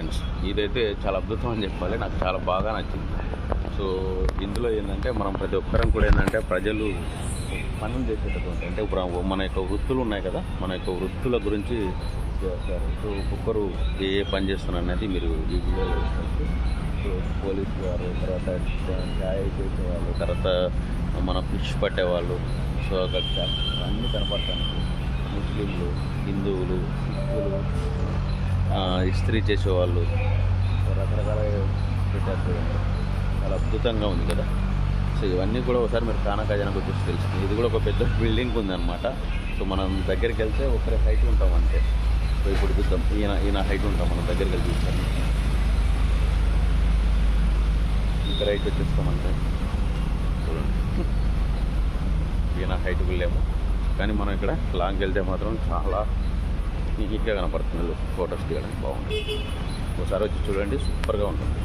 Friends. ఇదైతే చాలా అద్భుతం అని చెప్పాలి. నాకు చాలా బాగా నచ్చింది. సో ఇందులో ఏంటంటే మనం ప్రతి ఒక్కరం కూడా ఏంటంటే ప్రజలు పనులు చేసేటటువంటి అంటే ఇప్పుడు మన యొక్క వృత్తులు ఉన్నాయి కదా మన యొక్క వృత్తుల గురించి చేస్తారు. సో ఒక్కొక్కరు ఏ ఏ పని చేస్తున్నారు అనేది మీరు ఈ వీడియోలో సో పోలీస్ వారు తర్వాత ఛాయ్ చేసేవాళ్ళు తర్వాత మన ఫిష్ పట్టేవాళ్ళు సో అక్కడ అన్నీ కనపడతాను ముస్లింలు హిందువులు సిక్కులు ఇస్త్రీ చేసేవాళ్ళు. రకరకాల పెట్టారు చాలా అద్భుతంగా ఉంది కదా. సో ఇవన్నీ కూడా ఒకసారి మీరు కానకాజనకు ఖజానాకు చూసి తెలుస్తుంది. ఇది కూడా ఒక పెద్ద బిల్డింగ్ ఉందన్నమాట. సో మనం దగ్గరికి వెళ్తే ఒకరి హైట్ ఉంటాం అంతే. సో ఇప్పుడు చూద్దాం. ఈయన ఈయన హైట్ ఉంటాం మనం దగ్గరికి వెళ్ళి చూస్తాం ఇంకా హైట్ వచ్చేస్తాం అంతే. చూడండి. ఈయన హైట్ వెళ్ళాము కానీ మనం ఇక్కడ లాంగ్ వెళ్తే మాత్రం చాలా నీట్గా కనపడుతుంది ఫొటోస్ తీయడానికి బాగుంటుంది. ఒకసారి వచ్చి చూడండి సూపర్గా ఉంటుంది.